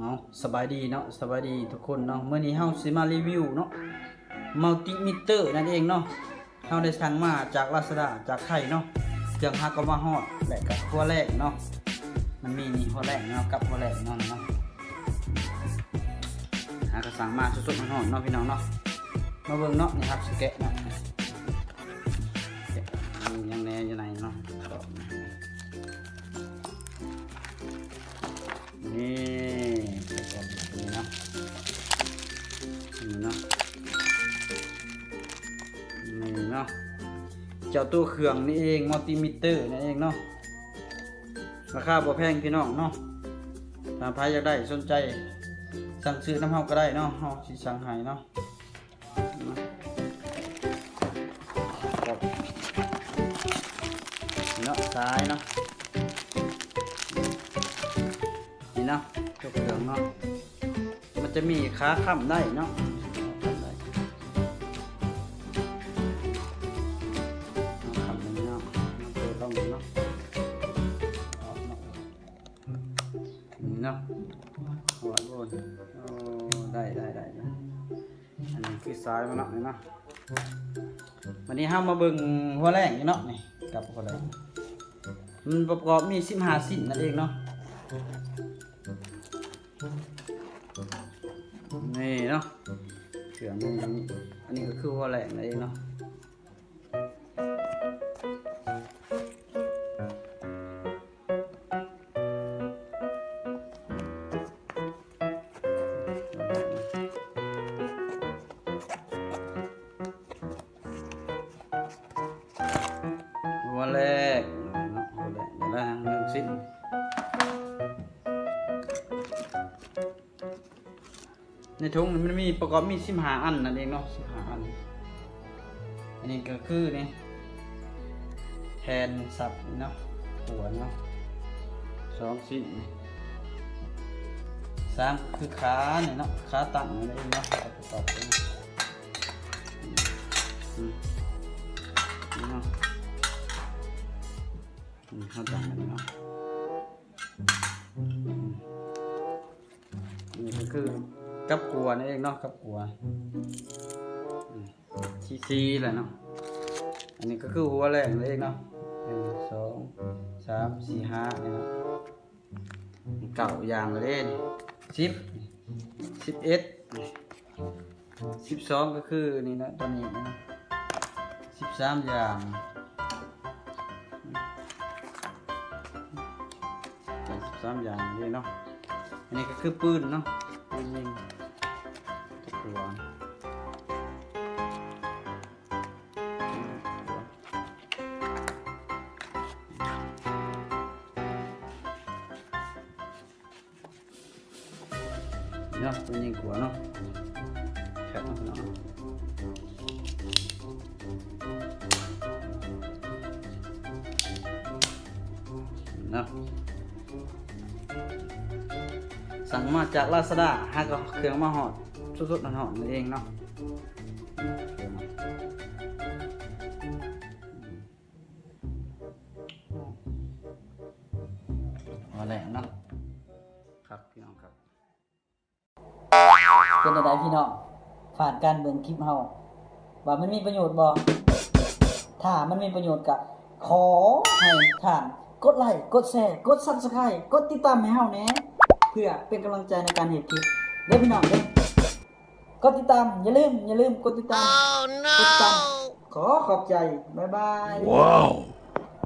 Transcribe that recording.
เอาสบายดีเนาะสบายดีทุกคนเนาะเมื่อนี้เฮาสิมารีวิวเนาะมัลติมิเตอร์นั่นเองเนาะเฮาได้สั่งมาจากลาซาด้าจากไทยเนาะเครื่องฮักก็มาฮอดและกับหัวแรกเนาะมันมีนี่หัวแรกเนาะกับหัวแรกเนาะเนาะหาก็สั่งมาสดๆร้อนๆเนาะพี่น้องเนาะมาเบิ่งเนาะนี่ครับสแกะเนาะ เจ้าตัวเครื่องนี่เองมัลติมิเตอร์นี่เองเนาะราคาบ่แพงพี่น้องเนาะถ้าใครอยากได้สนใจสั่งซื้อน้ำเฮาก็ได้เนาะเฮาสิสั่งให้เนาะเนาะซ้ายเนาะนี่เนาะตัวเครื่องเนาะมันจะมีขาค้ำได้เนาะ เปิดลองเนาะเอาเนาะนี่เนาะหัวโบนโอ้ได้ได้ได้อันนี้คือซ้ายมาเนาะนี่เนาะวันนี้ห้ามมาเบิ่งหัวแรงนี่เนาะนี่กับหัวแรงมันประกอบมีสิบห้าสิ้นนั่นเองเนาะนี่เนาะเสือมันอันนี้อันนี้ก็คือหัวแรงนั่นเองเนาะ นึ่งสิ้นในถุงมันมีประกอบมีสิบหาอันนั่นเองเนาะสิบหาอัน อันนี้ก็คือนี่แทนสับเนาะหัวเนาะสองสิ้นสามคือขาเนี่ยเนาะขาตั้งนั่นเองเนาะประกอบกันนี่เนาะมเขาตั้งกันเนาะ คือกับกัวนั่นเองเนาะกับกัวซีซีแหละเนาะอันนี้ก็คือหัวแรกเลยเนาะหนึ่งสองสามสี่ห้าเนี่ยเนาะเก่าอย่างเลยเด้นี่สิบสิบเอ็ดสิบสองก็คือนี่นะตอนนี้นะสิบสามอย่างสิบสามอย่างเลยเนาะอันนี้ก็คือปืนเนาะ ปืนยิงตะกรว สั่งมาจากลาซาด้าหาก็เครื่องมาหอดสุดๆหอดนั่นเองเนาะมาแล้วเนาะครับพี่น้องครับเป็นอะไรพี่น้องผ่านการเบิ่งคลิปเฮาว่ามันมีประโยชน์บ่ถ้ามันมีประโยชน์ก็ขอให้ท่าน กดไลค์กดแชร์กด Subscribe กดติดตามให้เฮาแหน่ เพื่อเป็นกำลังใจในการเฮ็ดคลิปเด้อพี่น้องเด้อกดติดตาม อย่าลืม อย่าลืมกดติดตามกดติดตามขอขอบใจ บ๊ายบาย Wow.